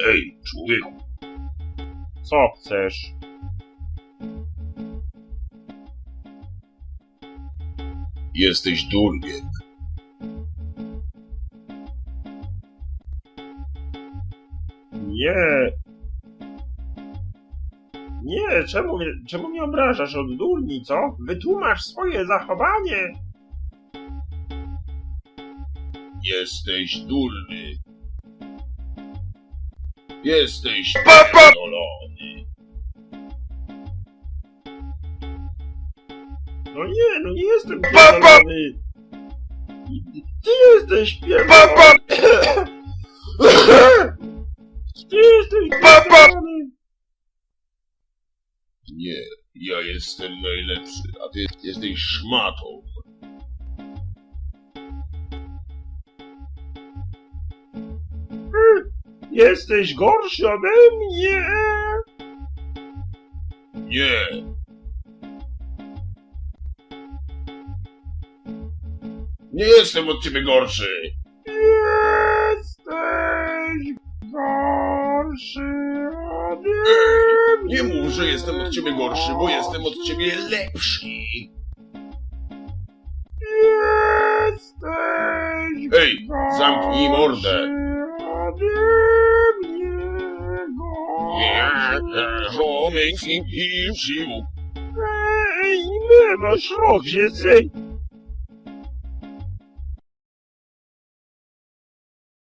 Ej, człowieku, Co chcesz? jesteś durniem. Nie. Nie, czemu mnie, czemu mnie obrażasz od durni, co? Wytłumacz swoje zachowanie. Jesteś durny. Jesteś pierdolony. No nie, no nie jestem pierdolony. Ty jesteś pierdolony. Ty jesteś pierdolony. Nie, ja jestem najlepszy, a ty jesteś szmatą. Jesteś gorszy ode mnie. Nie. Nie jestem od ciebie gorszy. Jesteś gorszy. Nie mów, że jestem od ciebie gorszy, bo jestem od ciebie lepszy. Jesteś Ej, zamknij mordę. Człowiek i sił. Ej, nie masz rok, jesteś